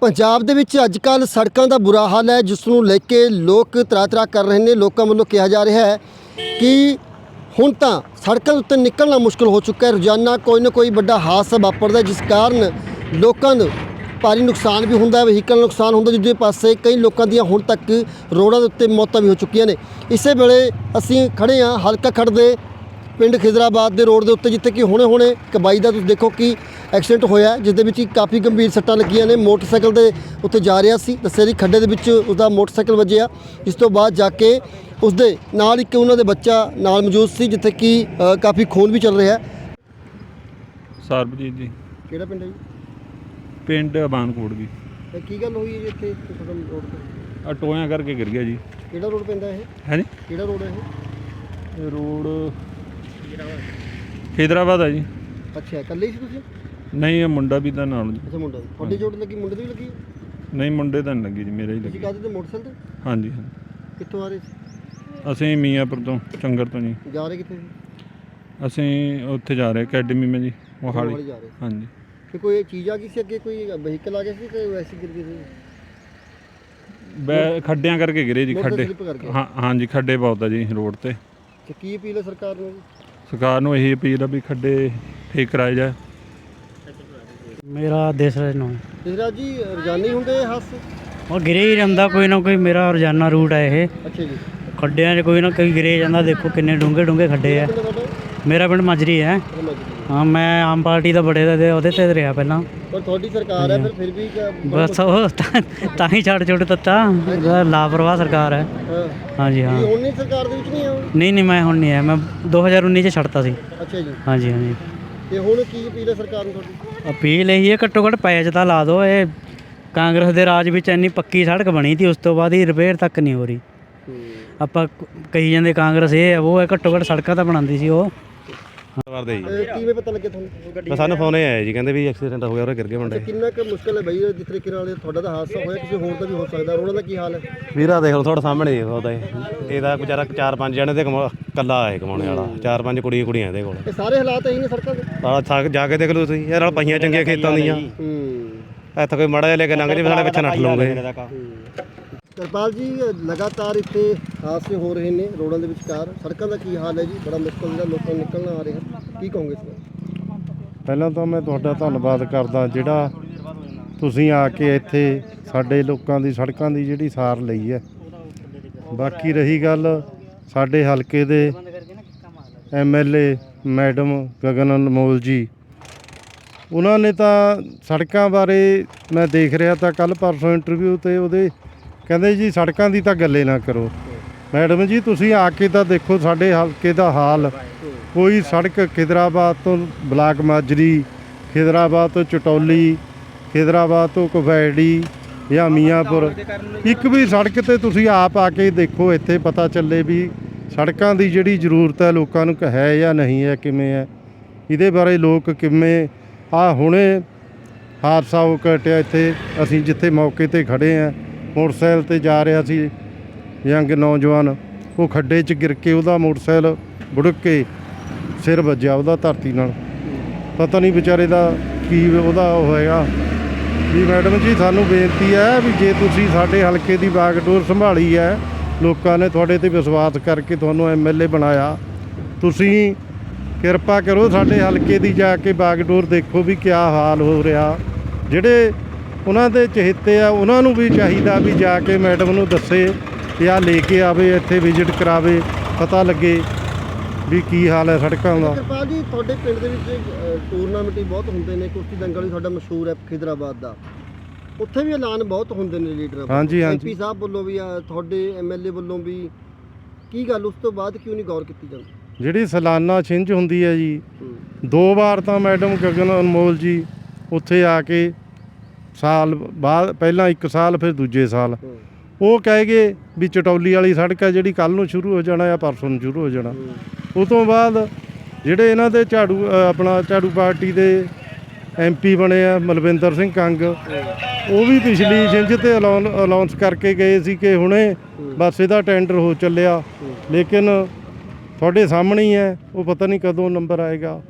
ਪੰਜਾਬ ਦੇ ਵਿੱਚ ਅੱਜ ਕੱਲ ਸੜਕਾਂ ਦਾ ਬੁਰਾ ਹਾਲ ਹੈ, ਜਿਸ ਨੂੰ ਲੈ ਕੇ ਲੋਕ ਤਰਾ-ਤਰਾ ਕਰ ਰਹੇ ਨੇ। ਲੋਕਾਂ ਵੱਲੋਂ ਕਿਹਾ ਜਾ ਰਿਹਾ ਹੈ ਕਿ ਹੁਣ ਤਾਂ ਸੜਕਾਂ ਦੇ ਉੱਤੇ ਨਿਕਲਣਾ ਮੁਸ਼ਕਲ ਹੋ ਚੁੱਕਾ ਹੈ। ਰੋਜ਼ਾਨਾ ਕੋਈ ਨਾ ਕੋਈ ਵੱਡਾ ਹਾਦਸਾ ਵਾਪਰਦਾ ਜਿਸ ਕਾਰਨ ਲੋਕਾਂ ਨੂੰ ਭਾਰੀ ਨੁਕਸਾਨ ਵੀ ਹੁੰਦਾ ਹੈ। ਵਹੀਕਲ ਨੁਕਸਾਨ ਹੁੰਦਾ ਦੂਜੇ ਪਾਸੇ ਕਈ ਲੋਕਾਂ ਦੀਆਂ ਹੁਣ ਤੱਕ ਰੋਡਾਂ ਦੇ ਉੱਤੇ ਮੌਤਾਂ ਵੀ ਹੋ ਚੁੱਕੀਆਂ ਨੇ। ਇਸੇ ਵੇਲੇ ਅਸੀਂ ਖੜੇ ਹਾਂ, ਹਲਕਾ ਖੜ ਪਿੰਡ ਖਿਜ਼ਰਾਬਾਦ ਦੇ ਰੋਡ ਦੇ ਉੱਤੇ ਜਿੱਥੇ ਕਿ ਹੁਣੇ-ਹੁਣੇ ਕਬਾਈ ਦਾ ਤੁਸੀਂ ਦੇਖੋ ਕਿ ਐਕਸੀਡੈਂਟ ਹੋਇਆ ਜਿਸ ਦੇ ਵਿੱਚ ਕਾਫੀ ਗੰਭੀਰ ਸੱਟਾਂ ਲੱਗੀਆਂ ਨੇ। ਮੋਟਰਸਾਈਕਲ ਦੇ ਉੱਤੇ ਜਾ ਰਿਹਾ ਸੀ ਦੱਸਿਆ ਜੀ ਖੱਡੇ ਦੇ ਵਿੱਚ ਉਸਦਾ ਮੋਟਰਸਾਈਕਲ ਵੱਜਿਆ। ਇਸ ਤੋਂ ਬਾਅਦ ਜਾ ਕੇ ਉਸਦੇ ਨਾਲ ਇੱਕ ਉਹਨਾਂ ਦੇ ਬੱਚਾ ਨਾਲ ਮੌਜੂਦ ਸੀ ਜਿੱਥੇ ਕਿ ਕਾਫੀ ਖੂਨ ਵੀ ਚੱਲ ਰਿਹਾ ਹੈ। ਸਰਬਜੀਤ ਜੀ। ਕਿਹੜਾ ਪਿੰਡ ਹੈ ਜੀ? ਪਿੰਡ ਬਾਨਕੋਟ ਜੀ। ਤੇ ਕੀ ਗੱਲ ਹੋਈ ਹੈ ਜੀ ਇੱਥੇ ਤੁਹਾਡਾ ਰੋਡ ਤੇ? ਆ ਟੋਇਆਂ ਕਰਕੇ ਗਿਰ ਗਿਆ ਜੀ। ਕਿਹੜਾ ਰੋਡ ਪੈਂਦਾ ਇਹ? ਹੈ ਜੀ? ਕਿਹੜਾ ਰੋਡ ਹੈ ਇਹ ਰੋਡ ਖੇਦਰਾਬਾਦ ਆ ਜੀ। ਅੱਛਾ ਇਕੱਲੇ ਸੀ ਤੁਸੀਂ? ਨਹੀਂ ਇਹ ਮੁੰਡਾ ਵੀ ਤਾਂ ਨਾਲ ਜੀ। ਅੱਛਾ ਮੁੰਡਾ ਤੁਹਾਡੀ ਚੋਟ ਲੱਗੀ ਮੁੰਡੇ ਦੀ ਵੀ ਲੱਗੀ? ਹੈ? ਨਹੀਂ ਮੁੰਡੇ ਤਾਂ ਨਹੀਂ ਲੱਗੀ ਜੀ ਮੇਰੇ ਹੀ ਤੁਸੀਂ ਲੱਗੀ। ਕਾਹਦੇ ਤੇ? ਮੋਟਰਸਾਈਕਲ ਤੇ? ਹਾਂਜੀ ਹਾਂ ਕਿੱਥੋਂ ਆ ਰਹੇ ਸੀ? ਅਸੀਂ ਮੀਆਂਪੁਰ ਤੋਂ ਚੰਗਰ ਤੋਂ ਜੀ। ਜਾ ਰਹੇ ਕਿੱਥੇ ਸੀ? ਅਸੀਂ ਉੱਥੇ ਜਾ ਰਹੇ ਅਕੈਡਮੀ ਮੈਂ ਜੀ ਮੋਹਾਲੀ। ਮੋਹਾਲੀ ਜਾ ਰਹੇ। ਹਾਂਜੀ। ਤੇ ਕੋਈ ਚੀਜ਼ ਆ ਗਈ ਸੀ ਅੱਗੇ? ਕੋਈ ਵਹੀਕਲ ਆ ਗਿਆ ਸੀ ਕਿ ਵੈਸੇ ਹੀ ਗਿਰ ਗਈ ਸੀ? ਬੈ ਖੱਡਿਆਂ ਕਰਕੇ ਗਿਰੇ ਜੀ ਮੋਟਰ ਖੱਡੇ। slip। ਹਾਂ ਹਾਂਜੀ ਖੱਡੇ ਬਹੁਤ ਆ ਜੀ ਰੋਡ ਤੇ। ਤੇ ਕੀ ਅਪੀਲ ਹੈ ਸਰਕਾਰ ਨੂੰ? ਜੀ? ਸਰਕਾਰ ਨੂੰ ਇਹੀ ਅਪੀਲ ਆ ਵੀ ਖੱਡੇ ਠੀਕ ਕਰਾਏ ਜਾਏ। ਮੇਰਾ ਦੇਸਰਾਜ ਨਾਮ ਤੇਰਾ ਜੀ ਰੋਜ਼ਾਨੀ ਹੁੰਦੇ ਹਾਦਸੇ? ਉਹ ਗਿਰੇ ਹੀ ਜਾਂਦਾ ਕੋਈ ਨਾ ਕੋਈ ਮੇਰਾ ਰੋਜ਼ਾਨਾ ਰੂਟ ਹੈ ਇਹ। ਅੱਛਾ ਜੀ। ਖੱਡਿਆਂ 'ਚ ਕੋਈ ਨਾ ਕੋਈ ਗਿਰੇ ਜਾਂਦਾ ਦੇਖੋ ਕਿੰਨੇ ਡੂੰਘੇ ਡੂੰਘੇ ਖੱਡੇ ਆ। ਮੇਰਾ ਪਿੰਡ ਮਾਜਰੀ ਹੈ। ਹੈ। ਮੈਂ ਆਮ ਪਾਰਟੀ ਦਾ ਬੜੇ ਦੇ ਉਹਦੇ ਤੇ ਰਿਹਾ ਪਹਿਲਾਂ। ਪਰ ਤੁਹਾਡੀ ਸਰਕਾਰ ਹੈ ਫਿਰ ਫਿਰ ਵੀ ਬਸ ਉਹ ਤਾਂ- ਹੀ ਛੱਡ ਛੁੱਟ ਦਿੱਤਾ। ਲਾਪਰਵਾਹ ਸਰਕਾਰ ਹੈ। ਹਾਂ। ਹਾਂਜੀ ਹਾਂ। ਹੁਣ ਨਹੀਂ ਸਰਕਾਰ ਦੇ ਵਿੱਚ ਨਹੀਂ ਆ ਨਹੀਂ ਨਹੀਂ ਮੈਂ ਹੁਣ ਨਹੀਂ ਆਇਆ। ਮੈਂ 2019 ਚ ਛੱਡਤਾ ਸੀ। ਅੱਛਾ ਜੀ। ਹਾਂਜੀ ਹਾਂਜੀ। ਤੇ ਹੁਣ ਕੀ ਅਪੀਲ ਹੈ ਸਰਕਾਰ ਨੂੰ ਤੁਹਾਡੀ? ਅਪੀਲ ਇਹੀ ਹੈ ਘੱਟੋ ਘੱਟ ਪੈਚ ਤਾਂ ਲਾ ਦਿਓ। ਇਹ ਕਾਂਗਰਸ ਦੇ ਰਾਜ ਵਿੱਚ ਇੰਨੀ ਪੱਕੀ ਸੜਕ ਬਣੀ ਸੀ ਉਸ ਤੋਂ ਬਾਅਦ ਹੀ ਰਿਪੇਅਰ ਤੱਕ ਨਹੀਂ ਹੋ ਰਹੀ। ਆਪਾਂ ਕਹੀ ਜਾਂਦੇ ਕਾਂਗਰਸ ਇਹ ਹੈ ਉਹ ਹੈ ਘੱਟੋ ਘੱਟ ਸੜਕਾਂ ਤਾਂ ਬਣਾਉਂਦੀ ਸੀ ਉਹ। ਵਰਦੇ ਜੀ। ਇਹ ਕਿਵੇਂ ਪਤਾ ਲੱਗਿਆ ਤੁਹਾਨੂੰ ਗੱਡੀ ਬਸ ਸਾਨੂੰ ਫੋਨ ਹੀ ਆਇਆ ਜੀ ਕਹਿੰਦੇ ਵੀ ਐਕਸੀਡੈਂਟ ਹੋ ਗਿਆ ਉਹ ਗਿਰ ਗਏ ਮੁੰਡੇ। ਕਿੰਨਾ ਕੁ ਮੁਸ਼ਕਲ ਹੈ ਬਈ ਜਿਸ ਤਰੀਕੇ ਨਾਲ ਇਹ ਤੁਹਾਡਾ ਤਾਂ ਹਾਦਸਾ ਹੋਇਆ ਕਿਸੇ ਹੋਰ ਦਾ ਵੀ ਹੋ ਸਕਦਾ ਉਹਨਾਂ ਦਾ ਕੀ ਹਾਲ ਹੈ? ਵੀਰਾ ਦੇਖ ਲਓ ਤੁਹਾਡੇ ਸਾਹਮਣੇ ਹੀ ਉਹਦਾ ਇਹ। ਇਹਦਾ ਵਿਚਾਰਾ ਚਾਰ ਪੰਜ ਜਣੇ ਤੇ ਕਮਾ- ਇਕੱਲਾ ਹੈ ਕਮਾਉਣੇ ਵਾਲਾ। ਚਾਰ ਪੰਜ ਕੁੜੀਆਂ ਕੁੜੀਆਂ ਇਹਦੇ ਕੋਲ। ਇਹ ਸਾਰੇ ਹਾਲਾਤ ਇਹੀ ਨੇ ਸੜਕਾਂ ਦੇ? ਥੱਕ ਜਾ ਕੇ ਦੇਖ ਲਓ ਤੁਸੀਂ ਯਾਰ ਨਾਲ ਪਹੀਆਂ ਚੰਗੀਆਂ ਖੇਤਾਂ ਦੀਆਂ। ਹੂੰ। ਇੱਥੇ ਕੋਈ ਮੜਾ ਜਿਹਾ ਲੈ ਕੇ ਲੰਘ ਜੇ ਸਾਡੇ ਪਿੱਛੇ ਨੱਠ ਲਓਗੇ ਕਿਰਪਾਲ ਜੀ, ਲਗਾਤਾਰ ਇੱਥੇ ਹਾਦਸੇ ਹੋ ਰਹੇ ਨੇ ਰੋਡਾਂ ਦੇ ਵਿਚਕਾਰ। ਸੜਕਾਂ ਦਾ ਕੀ ਹਾਲ ਹੈ ਜੀ? ਬੜਾ ਮੁਸ਼ਕਲ ਜਿਹੜਾ ਲੋਕਾਂ ਨੂੰ ਨਿਕਲਣਾ ਆ ਰਿਹਾ। ਕੀ ਕਹੋਗੇ ਇਸ ਬਾਰੇ? ਪਹਿਲਾਂ ਤਾਂ ਮੈਂ ਤੁਹਾਡਾ ਧੰਨਵਾਦ ਕਰਦਾ ਜਿਹੜਾ ਤੁਸੀਂ ਆ ਕੇ ਇੱਥੇ ਸਾਡੇ ਲੋਕਾਂ ਦੀ, ਸੜਕਾਂ ਦੀ ਜਿਹੜੀ ਸਾਰ ਲਈ ਹੈ। ਬਾਕੀ ਰਹੀ ਗੱਲ ਸਾਡੇ ਹਲਕੇ ਦੇ ਐਮਐਲਏ ਮੈਡਮ ਗਗਨ ਅਨਮੋਲ ਜੀ। ਉਹਨਾਂ ਨੇ ਤਾਂ ਸੜਕਾਂ ਬਾਰੇ ਮੈਂ ਦੇਖ ਰਿਹਾ ਤਾਂ ਕੱਲ ਪਰਸੋਂ ਇੰਟਰਵਿਊ ਤੇ ਉਹਦੇ ਕਹਿੰਦੇ ਜੀ ਸੜਕਾਂ ਦੀ ਤਾਂ ਗੱਲੇ ਨਾ ਕਰੋ। ਮੈਡਮ ਜੀ, ਤੁਸੀਂ ਆ ਕੇ ਤਾਂ ਦੇਖੋ ਸਾਡੇ ਹਲਕੇ ਦਾ ਹਾਲ। ਕੋਈ ਸੜਕ ਖਿਦਰਾਬਾਦ ਤੋਂ ਬਲਾਕ ਮਾਜਰੀ, ਖਿਦਰਾਬਾਦ ਤੋਂ ਚਟੌਲੀ, ਖਿਦਰਾਬਾਦ ਤੋਂ ਕੁਫੈੜੀ ਜਾਂ ਮੀਆਂਪੁਰ। ਇੱਕ ਵੀ ਸੜਕ ਤੇ ਤੁਸੀਂ ਆਪ ਆ ਕੇ ਦੇਖੋ, ਇੱਥੇ ਪਤਾ ਚੱਲੇ ਵੀ ਸੜਕਾਂ ਦੀ ਜਿਹੜੀ ਜ਼ਰੂਰਤ ਹੈ ਲੋਕਾਂ ਨੂੰ ਹੈ ਜਾਂ ਨਹੀਂ ਹੈ, ਕਿਵੇਂ ਹੈ। ਇਹਦੇ ਬਾਰੇ ਲੋਕ ਕਿਵੇਂ ਆ ਹੁਣੇ ਹਾਦਸਾ ਹੋ ਘਟਿਆ ਇੱਥੇ। ਅਸੀਂ ਜਿੱਥੇ ਮੌਕੇ ਤੇ ਖੜੇ ਆ ਮੋਟਰਸਾਈਕਲ ਤੇ ਜਾ ਰਿਹਾ ਸੀ, ਯੰਗ ਨੌਜਵਾਨ। ਉਹ ਖੱਡੇ 'ਚ ਗਿਰ ਕੇ ਉਹਦਾ ਮੋਟਰਸਾਈਕਲ ਬੁੜਕ ਕੇ ਸਿਰ ਵੱਜਿਆ ਉਹਦਾ ਧਰਤੀ ਨਾਲ। ਪਤਾ ਨਹੀਂ ਵਿਚਾਰੇ ਦਾ ਕੀ ਉਹਦਾ ਉਹ ਹੋਏਗਾ ਵੀ ਮੈਡਮ ਜੀ, ਸਾਨੂੰ ਬੇਨਤੀ ਹੈ ਵੀ ਜੇ ਤੁਸੀਂ ਸਾਡੇ ਹਲਕੇ ਦੀ ਬਾਗਡੋਰ ਸੰਭਾਲੀ ਹੈ, ਲੋਕਾਂ ਨੇ ਤੁਹਾਡੇ ਤੇ ਵਿਸ਼ਵਾਸ ਕਰਕੇ ਤੁਹਾਨੂੰ ਐਮਐਲਏ ਬਣਾਇਆ। ਤੁਸੀਂ ਕਿਰਪਾ ਕਰੋ ਸਾਡੇ ਹਲਕੇ ਦੀ ਜਾ ਕੇ ਬਾਗਡੋਰ ਦੇਖੋ ਵੀ ਕੀ ਹਾਲ ਹੋ ਰਿਹਾ। ਜਿਹੜੇ ਉਹਨਾਂ ਦੇ ਚਹੇਤੇ ਆ ਉਹਨਾਂ ਨੂੰ ਵੀ ਚਾਹੀਦਾ ਵੀ ਜਾ ਕੇ ਮੈਡਮ ਨੂੰ ਦੱਸੇ ਆ ਲੈ ਕੇ ਆਵੇ ਇੱਥੇ ਵਿਜ਼ਿਟ ਕਰਾਵੇ ਪਤਾ ਲੱਗੇ ਵੀ ਕੀ ਹਾਲ ਹੈ ਸੜਕਾਂ ਦਾ ਕਿਰਪਾਲ ਜੀ ਤੁਹਾਡੇ ਪਿੰਡ ਦੇ ਵਿੱਚ ਟੂਰਨਾਮੈਂਟ ਵੀ ਬਹੁਤ ਹੁੰਦੇ ਨੇ ਕੁਸ਼ਤੀ ਦੰਗਲ ਵੀ ਤੁਹਾਡਾ ਮਸ਼ਹੂਰ ਹੈ ਖਿਦਰਾਬਾਦ ਦਾ ਉੱਥੇ ਵੀ ਐਲਾਨ ਬਹੁਤ ਹੁੰਦੇ ਨੇ ਲੀਡਰਾਂ। ਹਾਂਜੀ, ਹਾਂਜੀ। MP ਸਾਹਿਬ ਵੱਲੋਂ ਵੀ ਤੁਹਾਡੇ ਐਮਐਲਏ ਵੱਲੋਂ ਵੀ ਕੀ ਗੱਲ ਉਸ ਤੋਂ ਬਾਅਦ ਕਿਉਂ ਨਹੀਂ ਗੌਰ ਕੀਤੀ ਜਾਂਦੀ ਜਿਹੜੀ ਸਾਲਾਨਾ ਛਿੰਝ ਹੁੰਦੀ ਹੈ ਜੀ ਹੂੰ। ਦੋ ਵਾਰ ਤਾਂ ਮੈਡਮ ਗਗਨ ਅਨਮੋਲ ਜੀ ਉੱਥੇ ਆ ਕੇ ਸਾਲ ਬਾਅਦ ਪਹਿਲਾਂ ਇੱਕ ਸਾਲ ਫਿਰ ਦੂਜੇ ਸਾਲ। ਉਹ ਕਹਿ ਗਏ ਵੀ ਚਟੌਲੀ ਵਾਲੀ ਸੜਕ ਹੈ ਜਿਹੜੀ ਕੱਲ ਨੂੰ ਸ਼ੁਰੂ ਹੋ ਜਾਣਾ ਜਾਂ ਪਰਸੋਂ ਨੂੰ ਸ਼ੁਰੂ ਹੋ ਜਾਣਾ। ਉਹ ਤੋਂ ਬਾਅਦ ਜਿਹੜੇ ਇਹਨਾਂ ਦੇ ਝਾੜੂ ਆਪਣਾ ਝਾੜੂ ਪਾਰਟੀ ਦੇ ਐਮਪੀ ਬਣੇ ਆ ਮਲਵਿੰਦਰ ਸਿੰਘ ਕੰਗ ਉਹ ਵੀ ਪਿਛਲੀ ਛਿੰਝ ਤੇ ਅਨਾਉਂਸ ਕਰਕੇ ਗਏ ਸੀ ਕਿ ਹੁਣੇ ਬਸ ਇਹਦਾ ਟੈਂਡਰ ਹੋ ਚੱਲਿਆ। ਲੇਕਿਨ ਤੁਹਾਡੇ ਸਾਹਮਣੇ ਹੀ ਹੈ ਉਹ ਪਤਾ ਨਹੀਂ ਕਦੋਂ ਨੰਬਰ ਆਏਗਾ।